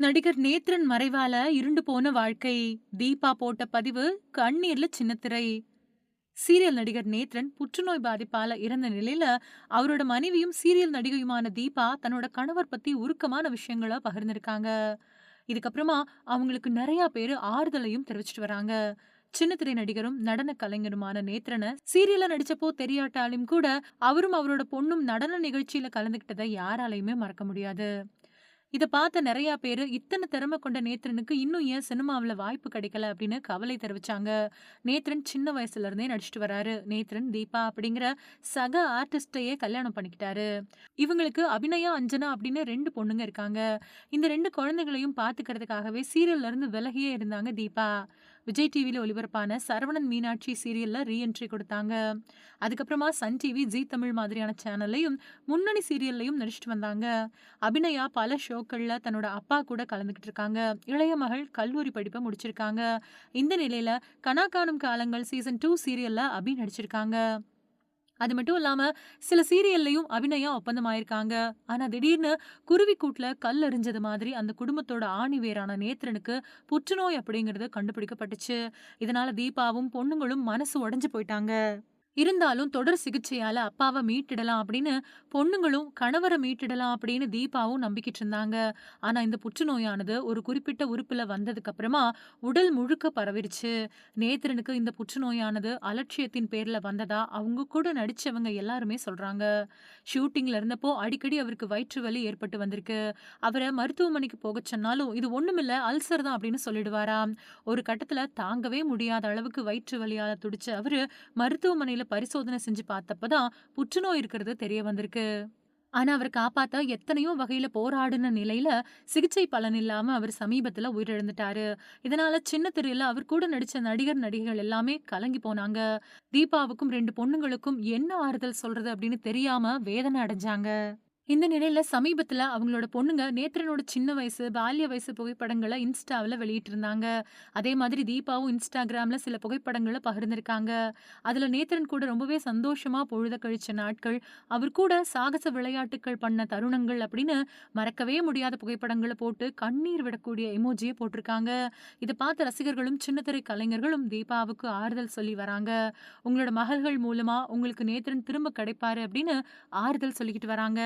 நடிகர் நேத்ரன் மறைவால இருண்டு போன வாழ்க்கை. தீபா போட்ட பதிவு கண்ணீர்ல சின்னத்திரை. சீரியல் நடிகர் நேத்ரன் புற்றுநோய் பாதிப்பால இறந்த நிலையில அவரோட மனைவியும் சீரியல் நடிகையுமான தீபா தன்னோட கணவர் பத்தி உருக்கமான விஷயங்களை பகிர்ந்திருக்காங்க. இதுக்கப்புறமா அவங்களுக்கு நிறைய பேரு ஆறுதலையும் தெரிவிச்சிட்டு வராங்க. சின்னத்திரை நடிகரும் நடன கலைஞருமான நேத்ரனை சீரியல்ல நடிச்சப்போ தெரியாட்டாலும் கூட அவரும் அவரோட பொண்ணும் நடன நிகழ்ச்சியில கலந்துகிட்டதை யாராலையுமே மறக்க முடியாது. இதை பார்த்த நிறைய பேர் இத்தனை திறமை கொண்ட நேத்ரனுக்கு இன்னும் ஏன் சினிமாவில் வாய்ப்பு கிடைக்கல அப்படின்னு கவலை தெரிவிச்சாங்க. நேத்ரன் சின்ன வயசுல இருந்தே நடிச்சிட்டு வராரு. நேத்ரன் தீபா அப்படிங்கிற சக ஆர்டிஸ்டையே கல்யாணம் பண்ணிக்கிட்டாரு. இவங்களுக்கு அபிநயா அஞ்சனா அப்படின்னு ரெண்டு பொண்ணுங்க இருக்காங்க. இந்த ரெண்டு குழந்தைகளையும் பார்த்துக்கிறதுக்காகவே சீரியல்ல இருந்து விலகியே இருந்தாங்க தீபா. விஜய் டிவியில் ஒளிபரப்பான சரவணன் மீனாட்சி சீரியலில் ரீஎன்ட்ரி கொடுத்தாங்க. அதுக்கப்புறமா சன் டிவி ஜி தமிழ் மாதிரியான சேனல்லையும் முன்னணி சீரியல்லையும் நடிச்சிட்டு வந்தாங்க. அபிநயா பல ஷோக்களில் தன்னோட அப்பா கூட கலந்துக்கிட்டு இருக்காங்க. இளைய மகள் கல்லூரி படிப்பை முடிச்சிருக்காங்க. இந்த நிலையில் கனா காணும் காலங்கள் சீசன் டூ சீரியலில் அபி நடிச்சிருக்காங்க. அது மட்டும் இல்லாம சில சீரியல்லையும் அபிநயா ஒப்பந்தம் ஆயிருக்காங்க ஆனா திடீர்னு குருவி கூட்டுல கல் எறிஞ்சது மாதிரி அந்த குடும்பத்தோட ஆணி வேரான நேத்திரனுக்கு புற்றுநோய் அப்படிங்கறது கண்டுபிடிக்கப்பட்டுச்சு. இதனால தீபாவும் பொண்ணுங்களும் மனசு உடைஞ்சு போயிட்டாங்க. இருந்தாலும் தொடர் சிகிச்சையால அப்பாவை மீட்டிடலாம் அப்படின்னு பொண்ணுங்களும் கணவரை மீட்டிடலாம் அப்படின்னு தீபாவும் நம்பிக்கிட்டு இருந்தாங்க. ஆனா இந்த புற்றுநோயானது ஒரு குறிப்பிட்ட உறுப்புல வந்ததுக்கு அப்புறமா உடல் முழுக்க பரவிருச்சு. நேத்திரனுக்கு இந்த புற்றுநோயானது அலட்சியத்தின் பேர்ல வந்ததா அவங்க கூட நடிச்சவங்க எல்லாருமே சொல்றாங்க. ஷூட்டிங்ல இருந்தப்போ அடிக்கடி அவருக்கு வயிற்று வலி ஏற்பட்டு வந்திருக்கு. அவரை மருத்துவமனைக்கு போக சொன்னாலும் இது ஒண்ணுமில்ல அல்சர் தான் அப்படின்னு சொல்லிடுவாராம். ஒரு கட்டத்துல தாங்கவே முடியாத அளவுக்கு வயிற்று வலியால துடிச்ச அவரு மருத்துவமனையில பரிசோதனை செஞ்சு பார்த்தப்பதான் புற்றுநோய் இருக்கிறது தெரிய வந்திருக்கு. ஆனா அவர் காப்பாத்த எத்தனையோ வகையில போராடின நிலையில சிகிச்சை பலன் இல்லாம அவர் சமீபத்துல உயிரிழந்துட்டாரு. இதனால சின்ன திரையில அவர் கூட நடிச்ச நடிகர் நடிகைகள் எல்லாமே கலங்கி போனாங்க. தீபாவுக்கும் ரெண்டு பொண்ணுங்களுக்கும் என்ன ஆறுதல் சொல்றது அப்படின்னு தெரியாம வேதனை அடைஞ்சாங்க. இந்த நிலையில சமீபத்துல அவங்களோட பொண்ணுங்க நேத்ரனோட சின்ன வயசு பால்ய வயசு புகைப்படங்களை இன்ஸ்டாவில் வெளியிட்டு இருந்தாங்க அதே மாதிரி தீபாவும் இன்ஸ்டாகிராம்ல சில புகைப்படங்களை பகிர்ந்திருக்காங்க. அதுல நேத்ரன் கூட ரொம்பவே சந்தோஷமா பொழுத கழிச்ச நாட்கள் அவர் கூட சாகச விளையாட்டுகள் பண்ண தருணங்கள் அப்படின்னு மறக்கவே முடியாத புகைப்படங்களை போட்டு கண்ணீர் விடக்கூடிய எமோஜியை போட்டிருக்காங்க. இதை பார்த்த ரசிகர்களும் சின்னத்திரை கலைஞர்களும் தீபாவுக்கு ஆறுதல் சொல்லி வராங்க. உங்களோட மகள்கள் மூலமா உங்களுக்கு நேத்ரன் திரும்ப கிடைப்பாரு அப்படின்னு ஆறுதல் சொல்லிக்கிட்டு வராங்க.